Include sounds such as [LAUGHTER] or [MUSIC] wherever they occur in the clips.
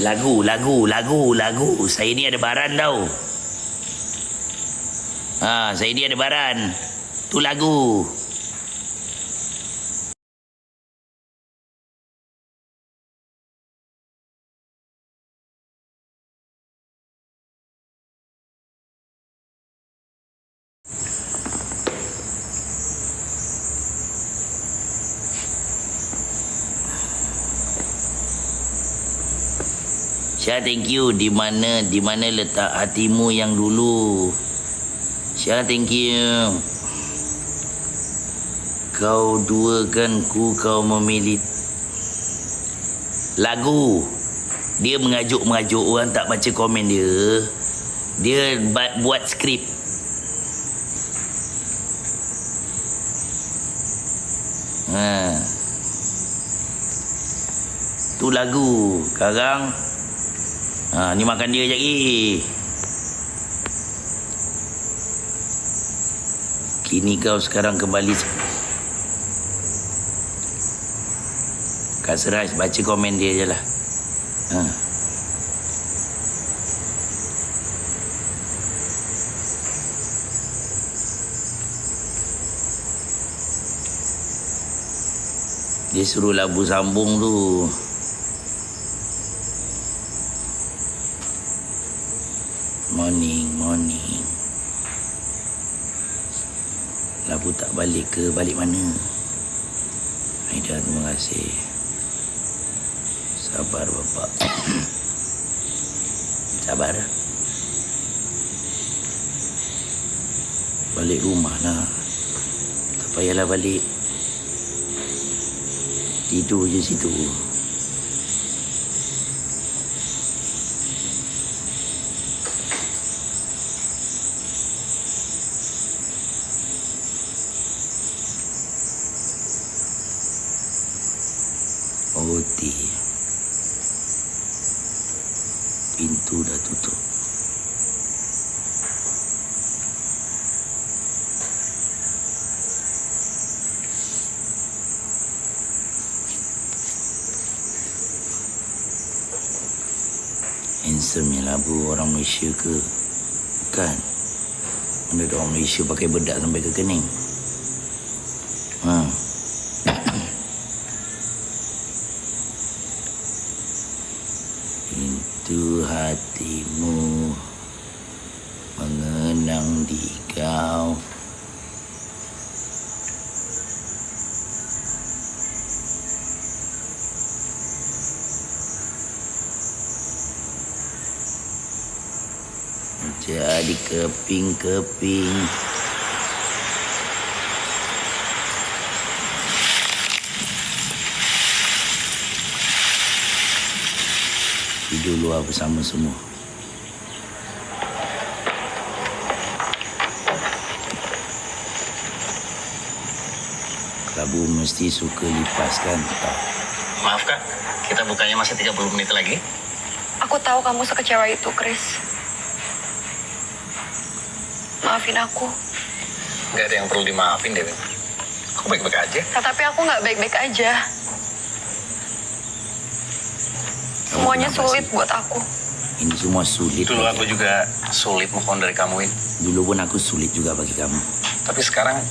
Lagu, lagu, lagu, lagu. Saya ni ada baran tau. Ha, saya ni ada baran. Tu lagu. Syah thank you di mana di mana letak hatimu yang dulu. Syah thank you. Kau dua kan ku kau memilih lagu. Dia mengajuk-mengajuk orang tak baca komen dia. Dia ba- buat skrip. Ha. Tu lagu. Sekarang Ha, ni makan dia lagi. Kini kau sekarang kembali. Kak Serais, baca komen dia je lah. Ha. Dia suruh labu sambung tu. Morning, morning. Labu tak balik ke balik mana? Aida, terima kasih. Sabar bapak. [COUGHS] Sabar. Balik rumah lah. Tak payahlah balik. Tidur je situ. Oti. Pintu dah tutup. Handsome yang labu orang Malaysia ke? Bukan. Mana ada orang Malaysia pakai bedak sampai ke kening? Ha. Pintu hatimu mengenang di kau. Jadi keping-keping. Tidur luar bersama semua. Kabu mesti suka lipaskan tak? Maaf kak, kita bukanya masih 30 menit lagi. Aku tahu kamu sekecewa itu, Chris. Maafin aku. Gak ada yang perlu dimaafin Dewi. Aku baik-baik aja. Tetapi aku nggak baik-baik aja. Kamu Semuanya sulit sih? buat aku. Ini semua sulit. Dulu aku juga sulit move on dari kamu, Win. Dulu pun aku sulit juga bagi kamu. Tapi sekarang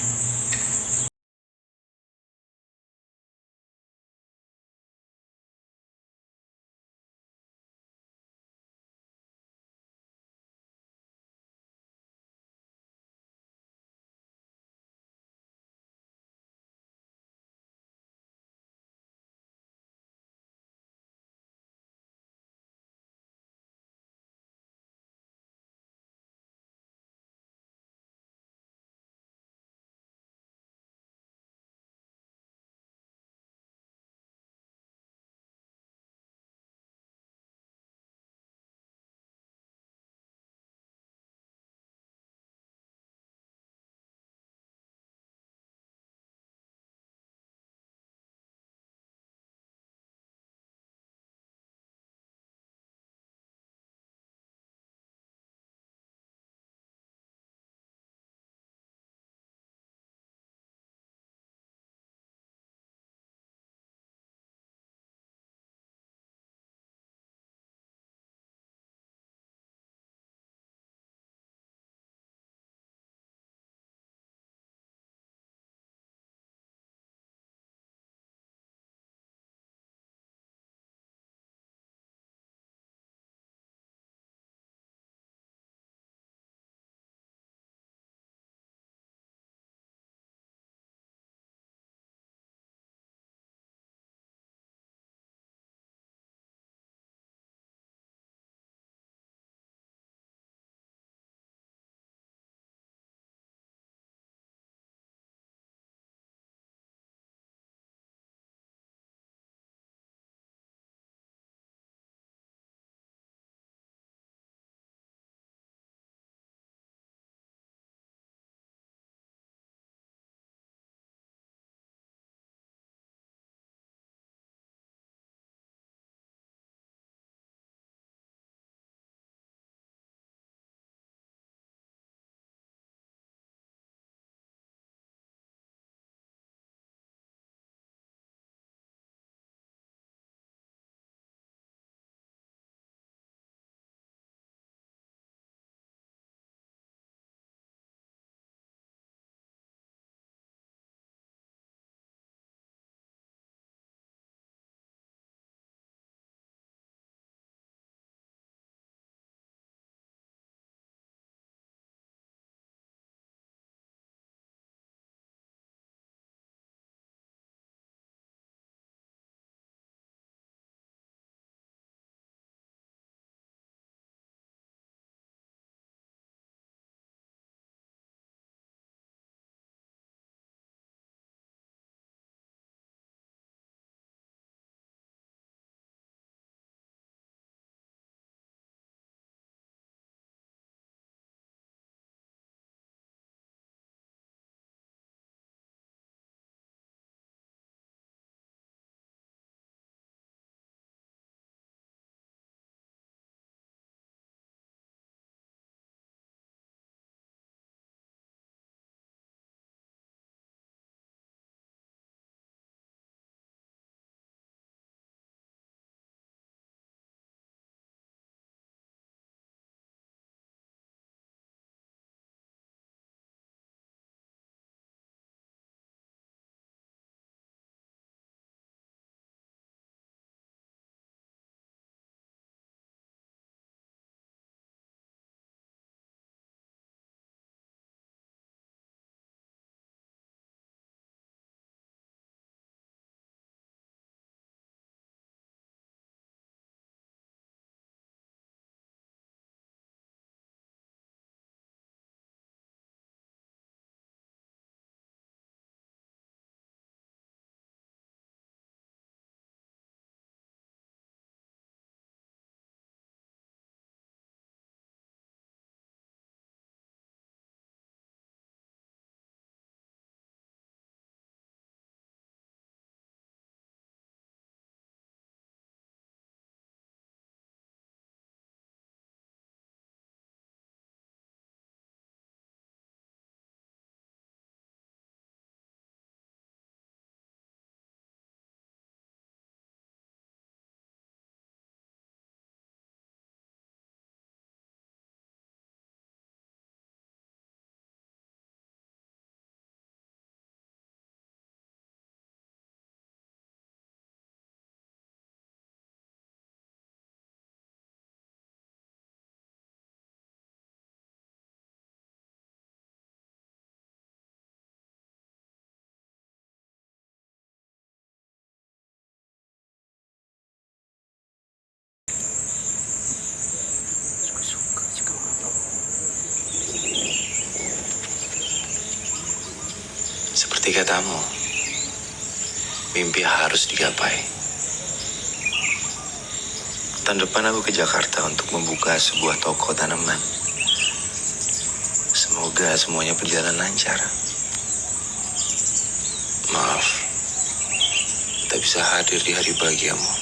Seperti katamu, mimpi harus digapai. Tahun depan aku ke Jakarta untuk membuka sebuah toko tanaman. Semoga semuanya berjalan lancar. Maaf, tak bisa hadir di hari bahagiamu.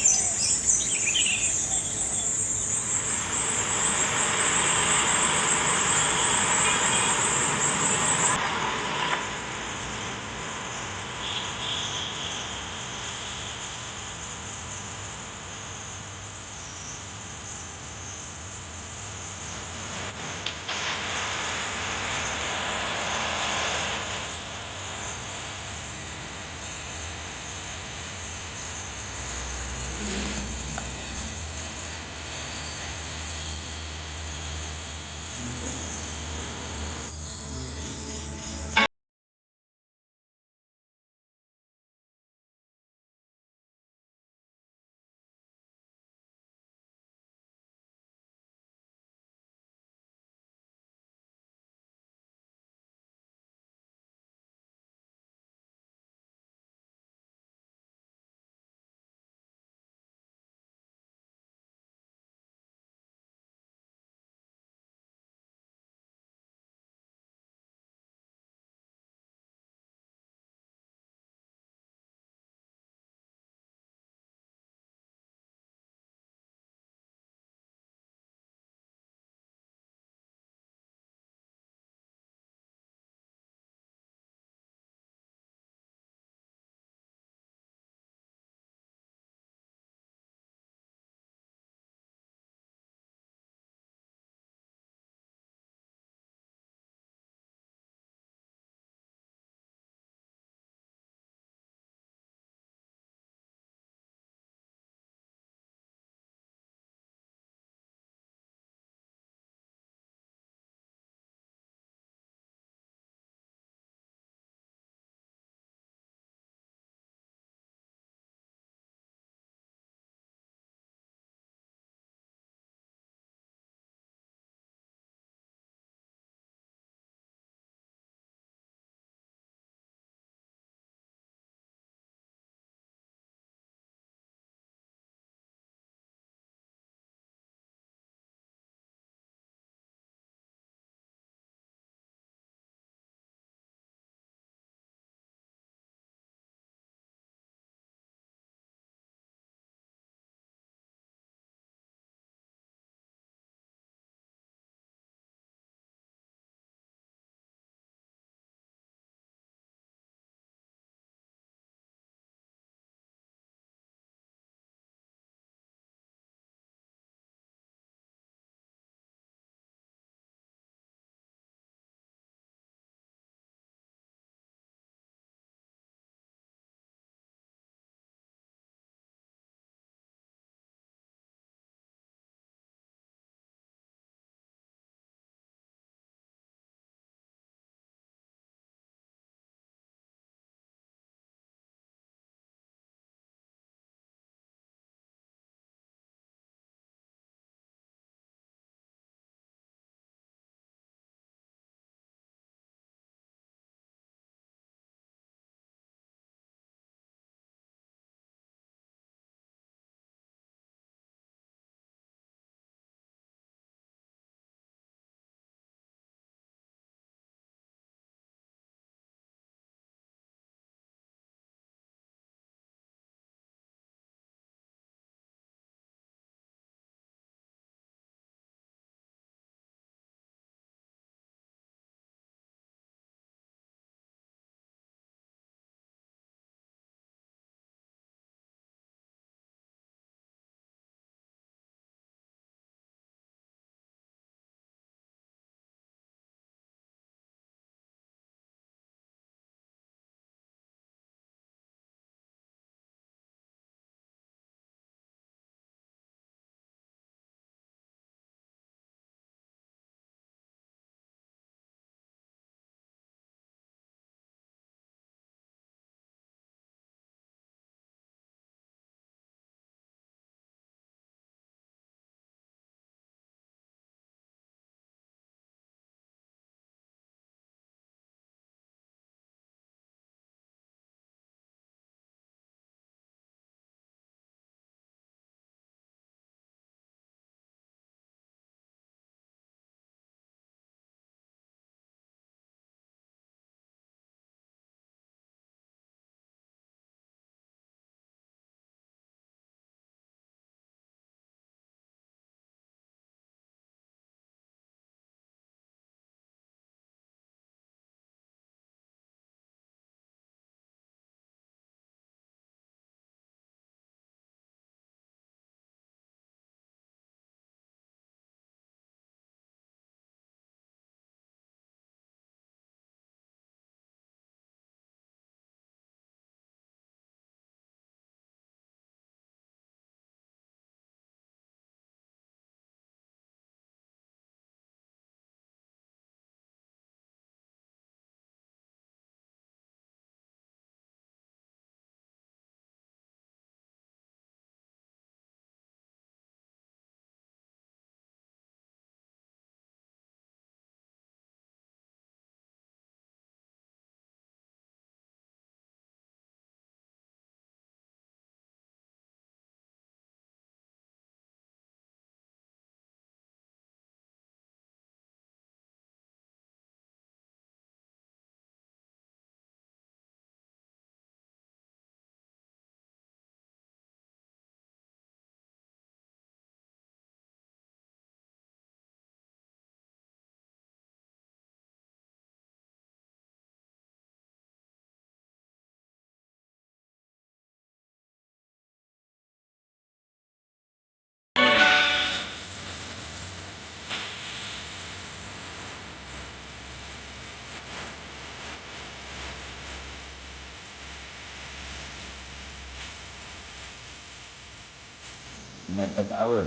Nak tak apa?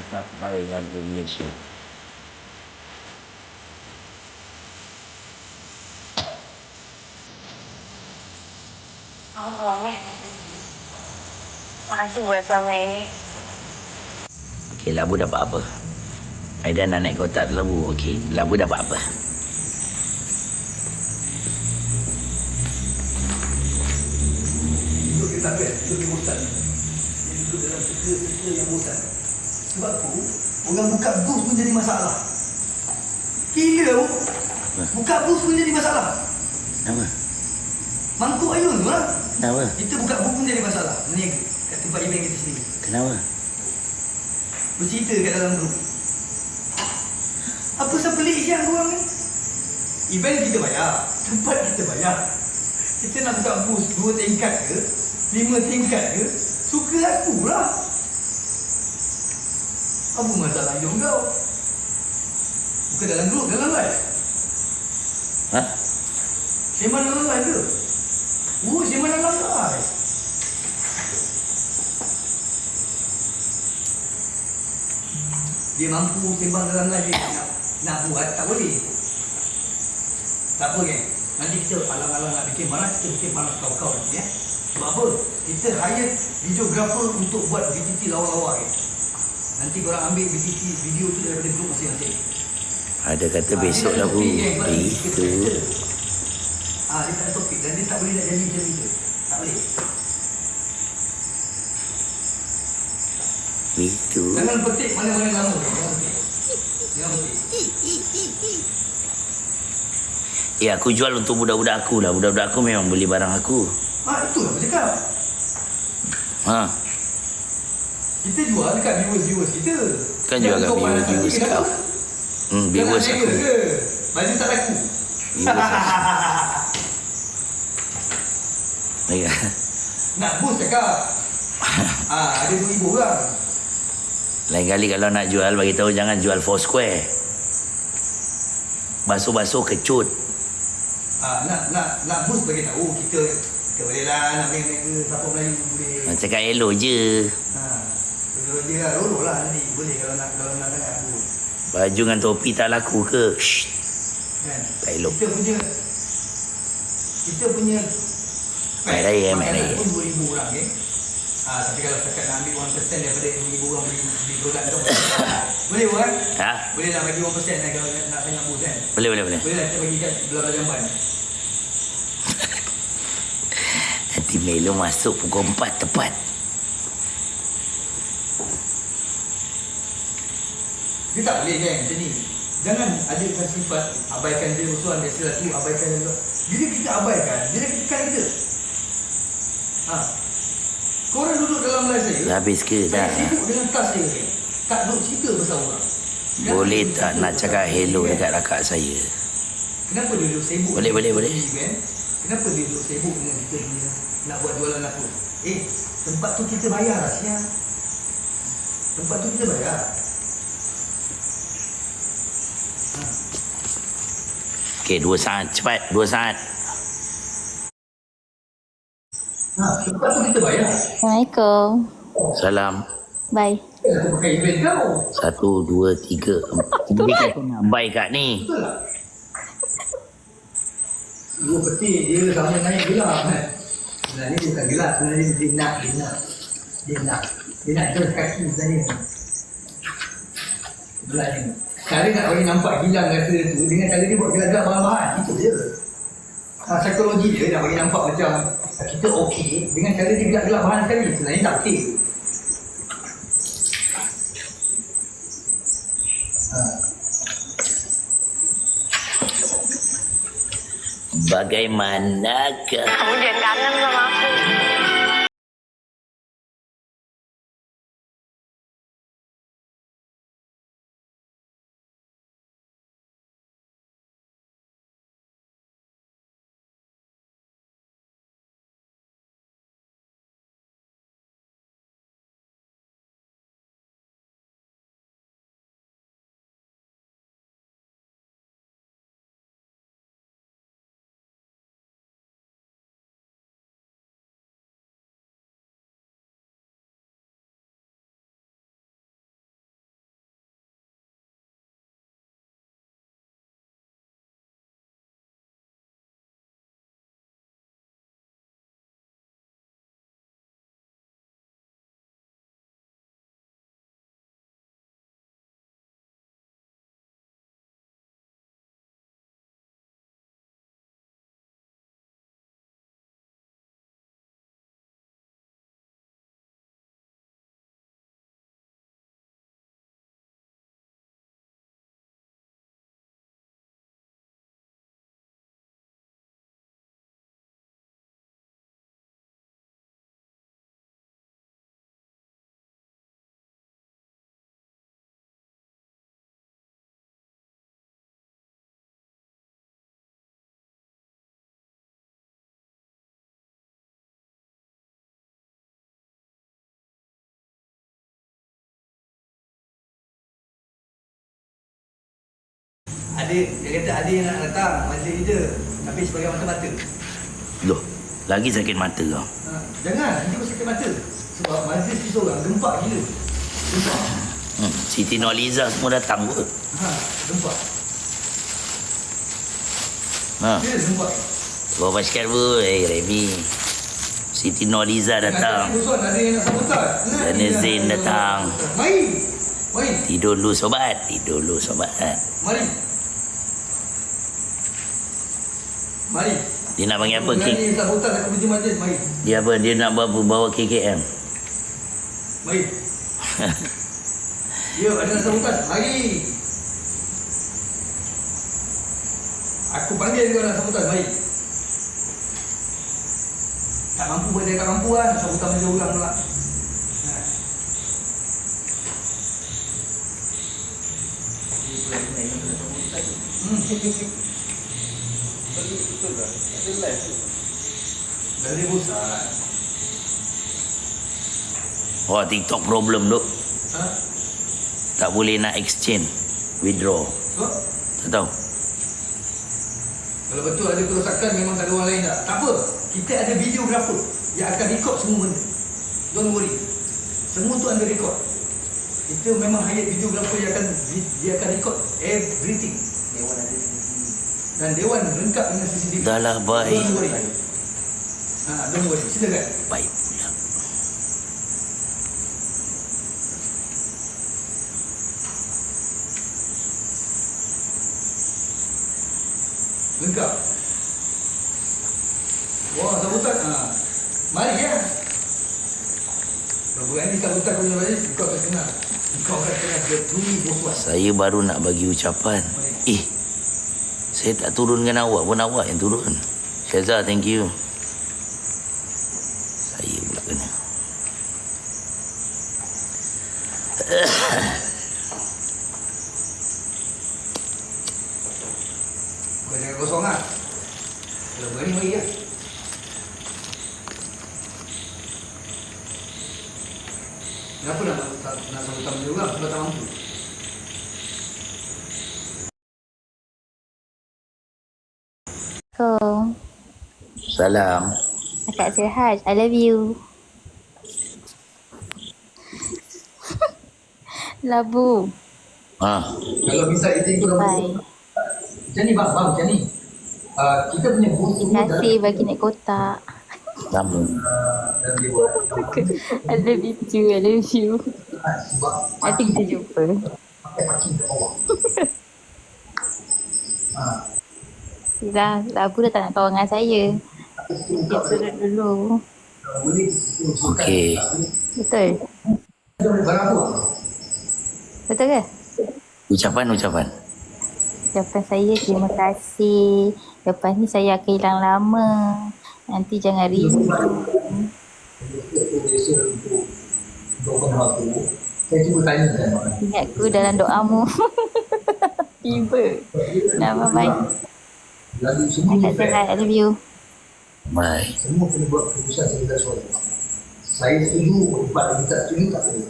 Tetap baik dengan Malaysia. Aku pulang Buat selama ini. Okey, labu dapat apa? Aidan nak naik kotak labu. Okey, labu dapat apa? Duduk dia takkan, duduk dia bosan. Dia duduk dalam suka-suka yang bosan. Sebab tu, orang buka booth pun jadi masalah. Gila tu. Buka booth pun jadi masalah. Kenapa? Mangkuk ayun tu lah. Kenapa? Kita buka booth pun jadi masalah. Meniaga tempat event kita sendiri. Kenapa? Bercerita kat dalam grup. Apa sebab pelik siang korang ni? Event kita bayar. Tempat kita bayar. Kita nak buka booth dua tingkat ke? Lima tingkat ke? Suka aku lah. Apa masalah hidup kau? Bukan dalam grup, dalam live. Ha? Sembang dalam live ke? Oh, sembang dalam live. Dia mampu sembang dalam dia nak, nak buat, tak boleh. Tak apa kan? Nanti kita alang-alang nak bikin malas, kita bikin malas kau-kau nanti ya. Sebab apa? Kita hire videographer untuk buat VTT lawa-lawa kan. Nanti korang ambil VTT video tu daripada grup masing-masing. Ada kata Ah, besok sebab dia Itu. Ah, dia tak ada topik dan dia tak boleh nak jadi macam itu. Tak boleh. Itu. Jangan petik mana-mana lama. Jangan petik. Jangan petik. Ya, aku jual untuk budak-budak aku lah. Budak-budak aku memang beli barang aku. Ah, itulah aku cakap. Ha. Kita jual dekat viewers-viewers kita. Kan jual kat Jangan kau panas viewers-viewers kau. Hmm, viewers aku. ke? Baju tak laku. Viewers aku. [LAUGHS] Ya. Nak boost cakap. [LAUGHS] ah, ada ribu orang. Lain kali kalau nak jual, bagi tahu jangan jual four square. Basuh-basuh kecut. Ah, nak nak nak boost bagi tahu kita kita boleh lah nak main ke siapa Melayu boleh. Nak cakap elok je. Ha. Kalau dia lah, rolok lah nanti. Boleh kalau nak kalau nak sangat boost. Baju dengan topi tak laku ke? Shh. Kan? Tak elok. Kita punya kita punya Mai raya, mai makanan raya. pun 2000 orang kan. Ah, tapi kalau setakat nak ambil 1% daripada 2000 orang beli beli produk tu. [LAUGHS] boleh bukan? Ha? Boleh lah bagi 1% lah kalau nak nak sangat boost kan. Boleh, boleh, boleh. Boleh lah kita bagi kat belah-belah jamban. Nanti Melo masuk pukul 4 tepat. Dia tak boleh kan macam ni. Jangan adakan sifat abaikan dia musuhan dia sila tu abaikan dia. Bila kita abaikan, dia tekan kita. Ha. Korang duduk dalam live saya. Dah habis ke? Saya Dah. sibuk dengan tas saya ni. Tak duk cerita pasal orang. Kenapa Boleh tak nak cakap hello kan? dekat rakat saya? Kenapa dia duduk sibuk Boleh, boleh, boleh. kan? Kenapa dia duduk sibuk dengan kita punya nak buat jualan aku? Eh, tempat tu kita bayar lah siang. Tempat tu kita bayar. Ha. Okey, dua saat. Cepat, dua saat. Ha, tempat tu kita bayar. Assalamualaikum. Salam. Bye. Eh. Satu, dua, tiga, empat. Dia kata nak buy kat ni. Betul tak? Dua peti dia sama naik gelap kan. Sebenarnya dia bukan gelap, sebenarnya dia nak, dia nak. Dia nak. Dia nak terus kaki sebenarnya. Sebenarnya. Cara nak bagi nampak hilang rasa tu dengan cara dia buat gelap-gelap bahan-bahan. Itu je. Ha, psikologi dia nak bagi nampak macam kita okey dengan cara dia gelap-gelap bahan sekali. Sebenarnya tak okey. Ha. Bagaimanakah Kamu jangan kangen sama aku. Ada, dia kata ada yang nak datang majlis leader. Tapi sebagai mata-mata. Loh, lagi sakit mata kau. Ha, jangan, nanti kau sakit mata. Sebab majlis tu seorang gempak gila. Gempak. Hmm. Siti Nurhaliza semua datang kot. Ha, gempak. Ha. Dia gempak. Bawa basikal pun. Eh, Remy. Siti Nurhaliza datang. Dan Zain datang. Mari. Mari. Tidur dulu sobat. Tidur dulu sobat. Mari. Mari. Dia nak panggil apa? K-. Mari. dia apa? Dia nak bawa, bawa KKM. Mari. [LAUGHS] Ya, ada nak sabotaj. Mari. Aku panggil kau nak sabotaj. Mari. Tak mampu buat dia tak mampu kan. Sabotaj macam orang pula. [LAUGHS] Ha. Hmm. Dari pusat. Oh, TikTok problem duk. Ha? Tak boleh nak exchange. Withdraw. So, Tak tahu. kalau betul ada kerosakan memang tak ada orang lain tak. Tak apa. Kita ada videographer yang akan record semua benda. Don't worry. Semua tu under record. Kita memang hire videographer yang akan dia akan record everything. Dewan ada CCTV. Dan Dewan lengkap dengan CCTV. Dah lah, baik. Don't worry. Ha, don't worry. Silakan. Baik pula. Lengkap. Wah, sambutan. Ha. Mari ya. Kalau berani sambutan kau punya majlis, kau akan kenal. Kau akan kenal dia tuli berpuas. Saya baru nak bagi ucapan. Eh, saya tak turunkan awak pun awak yang turun. Syaza, thank you. Saya pula kena. Lah. Ya. Kenapa nak, nak, sambutan benda orang sebab tak mampu? Assalamualaikum. Salam. Akak sihat. I love you. [LAUGHS] Labu. Ha, Kalau misal izin kau Bye. Macam ni bang, bang macam ni. Uh, kita punya tu Terima kasih bagi naik kotak. sama. I love you too. I love you. sebab Nanti kita jumpa. [LAUGHS] Dah, Labu dah tak nak kawan dengan saya. Dulu. Okey. Betul? Betul ke? Ucapan, ucapan. Ucapan saya terima kasih. Lepas ni saya akan hilang lama. Nanti jangan rindu. Saya cuba tanya kan. Ingatku dalam doamu. [LAUGHS] Tiba. Nama baik. Akak sihat. I love you. Baik. semua kena buat keputusan secara suara. Saya setuju, empat lagi tak setuju tak boleh.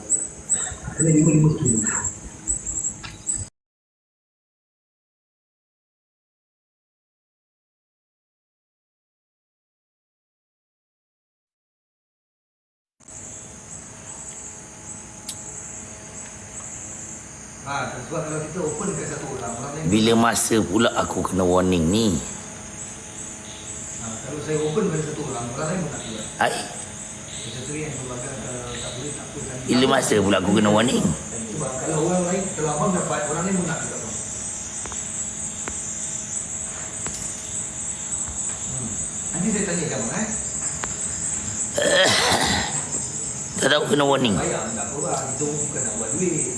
Kena lima-lima setuju. Ha, kita Bila masa pula aku kena warning ni? Kalau saya open dekat satu orang, orang lain pun nak juga. Hai, Sesuatu yang kalau tak boleh tak bila masa pula aku kena warning? Kalau orang lain, kalau abang dapat, orang lain pun nak juga. Hmm. Nanti saya tanya kamu eh. [COUGHS] Tak tahu kena warning. Bayar tak apa lah. Itu bukan nak buat duit.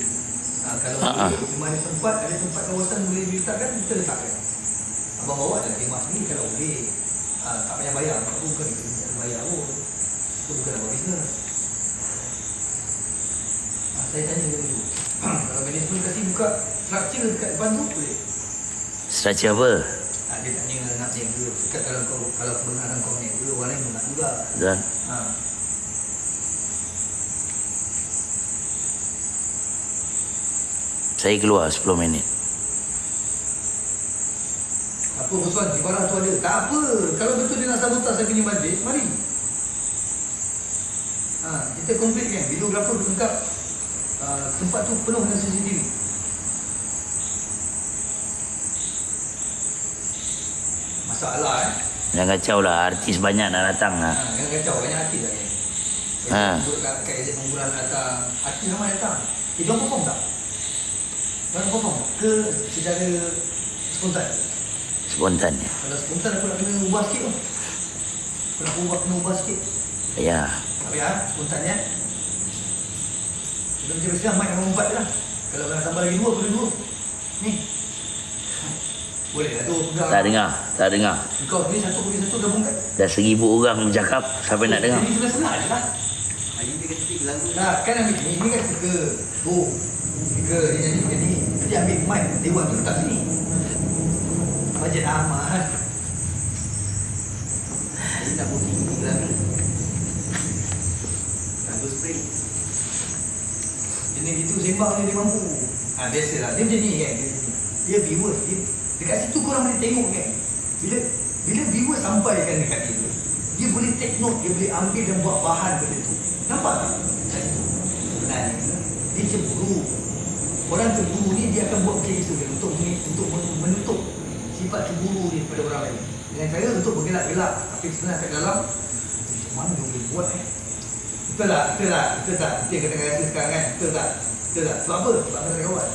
Ha, kalau boleh, cuma ada tempat, ada tempat kawasan boleh diletakkan, kita letakkan. Abang bawa dah khemah ni kalau boleh. Ha, tak payah bayar. Tak bukan kita minta bayar pun. Itu bukan nak buat bisnes. Ha, saya tanya dulu. [COUGHS] kalau management kasih buka structure dekat depan tu, boleh. Structure apa? Ha, dia tanya nak ke. Dekat kalau kau kalau kebenaran kau naik ke, orang lain pun nak juga. Dah. Ha. Saya keluar 10 minit. Apa persoalan di barang tu ada? Tak apa. Kalau betul dia nak sabotaj saya punya majlis, mari. Ha, kita komplit kan. Videographer lengkap. Uh, tempat tu penuh dengan CCTV. Masalah eh. Jangan kacau lah. Artis banyak nak datang Ha, lah. jangan kacau. Banyak hati lah kan. Ha. Kat, kat Ejek Pemburan datang. Hati ramai datang. Eh, diorang perform tak? Diorang perform tak? Ke secara spontan? Spontan je. Kalau spontan aku nak kena ubah sikit tu. Aku nak ubah, kena ubah sikit. Ya. Tak payah, spontan ya. Kita macam biasa, mic nombor empat je lah. Kalau nak tambah lagi dua, boleh dua. Ni. Boleh lah tu, pegang. Tak dengar. Tak dengar. Kau ni satu, boleh satu, gabungkan. Dah seribu orang bercakap. Siapa nak dengar? Jadi sebelah-sebelah je lah. Tak, kan ambil ni, ni kan speaker. Oh, speaker dia nyanyi macam ni. Jadi ambil mic, dewan tu letak sini. Bajet aman. Ini nak booking ni lah. Lagu spring. Jenis itu sembang ni dia mampu. Ha, biasalah. Dia macam ni kan. Dia, dia viewers. Dia, dekat situ korang boleh tengok kan. Bila bila viewers sampaikan dekat dia, dia boleh take note, dia boleh ambil dan buat bahan benda tu. Nampak tak? Sebenarnya, dia cemburu. Orang cemburu ni dia akan buat macam itu kan, untuk untuk men- menutup sifat cemburu dia kepada orang lain. Dengan cara untuk bergelak-gelak. Tapi sebenarnya kat dalam, macam mana dia boleh buat eh? Betul tak? Betul tak? Betul tak? Kita rasa sekarang kan? Betul tak? Betul tak? Sebab apa? Sebab ada kawan.